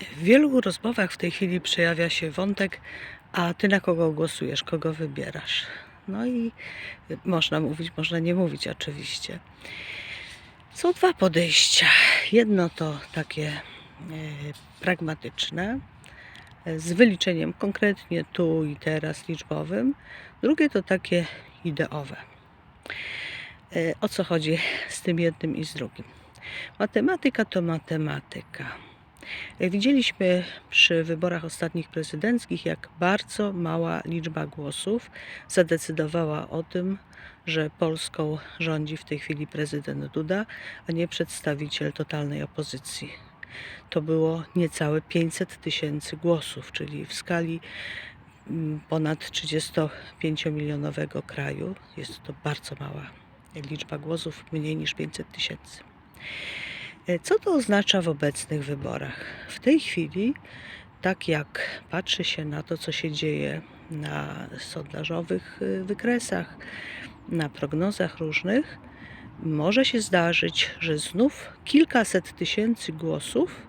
W wielu rozmowach w tej chwili przejawia się wątek, a ty na kogo głosujesz, kogo wybierasz? No i można mówić, można nie mówić oczywiście. Są dwa podejścia. Jedno to takie e, pragmatyczne, e, z wyliczeniem konkretnie tu i teraz liczbowym. Drugie to takie ideowe. E, O co chodzi z tym jednym i z drugim? Matematyka to matematyka. Widzieliśmy przy wyborach ostatnich prezydenckich, jak bardzo mała liczba głosów zadecydowała o tym, że Polską rządzi w tej chwili prezydent Duda, a nie przedstawiciel totalnej opozycji. To było niecałe 500 tysięcy głosów, czyli w skali mm, ponad 35-milionowego kraju jest to bardzo mała liczba głosów, mniej niż 500 tysięcy. E, Co to oznacza w obecnych wyborach? W tej chwili, tak jak patrzy się na to, co się dzieje na sondażowych y, wykresach, na prognozach różnych, może się zdarzyć, że znów kilkaset tysięcy głosów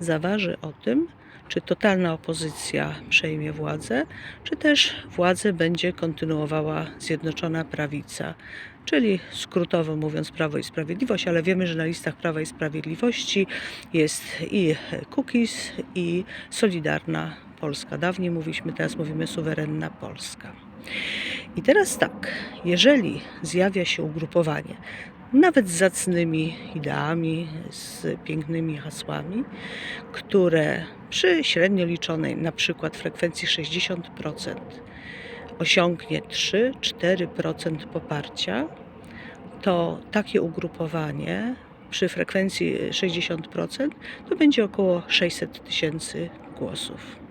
zaważy o tym, czy totalna opozycja przejmie władzę, czy też władzę będzie kontynuowała Zjednoczona Prawica, czyli skrótowo mówiąc Prawo i Sprawiedliwość, ale wiemy, że na listach Prawa i Sprawiedliwości jest i Kukiz, i Solidarna Polska. Dawniej mówiliśmy, teraz mówimy suwerenna Polska. I teraz tak, jeżeli zjawia się ugrupowanie, nawet z zacnymi ideami, z pięknymi hasłami, które przy średnio liczonej na przykład frekwencji 60% osiągnie 3-4% poparcia, to takie ugrupowanie przy frekwencji 60% to będzie około 600 tysięcy głosów.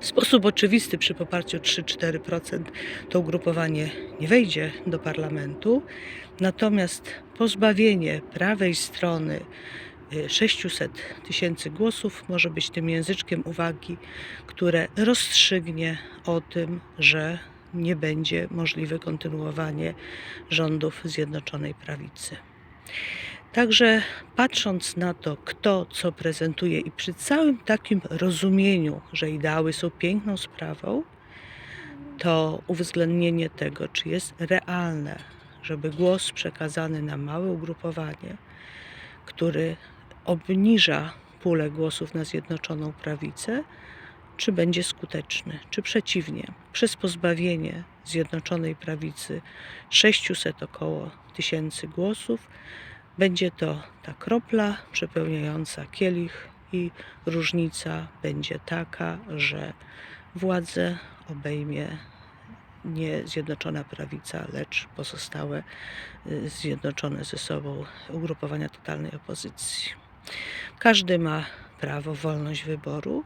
W sposób oczywisty przy poparciu 3-4% to ugrupowanie nie wejdzie do parlamentu, natomiast pozbawienie prawej strony y, 600 tysięcy głosów może być tym języczkiem uwagi, które rozstrzygnie o tym, że nie będzie możliwe kontynuowanie rządów Zjednoczonej Prawicy. Także patrząc na to, kto co prezentuje i przy całym takim rozumieniu, że ideały są piękną sprawą, to uwzględnienie tego, czy jest realne, żeby głos przekazany na małe ugrupowanie, który obniża pulę głosów na Zjednoczoną Prawicę, czy będzie skuteczny, czy przeciwnie, przez pozbawienie Zjednoczonej Prawicy 600 około tysięcy głosów, będzie to ta kropla przepełniająca kielich i różnica będzie taka, że władzę obejmie nie Zjednoczona Prawica, lecz pozostałe y, zjednoczone ze sobą ugrupowania totalnej opozycji. Każdy ma prawo, wolność wyboru,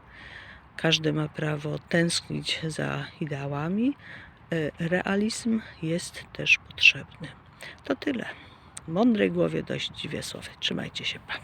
każdy ma prawo tęsknić za ideałami. Y, Realizm jest też potrzebny. To tyle. Mądrej głowie dość dziwie słowy. Trzymajcie się, Pan.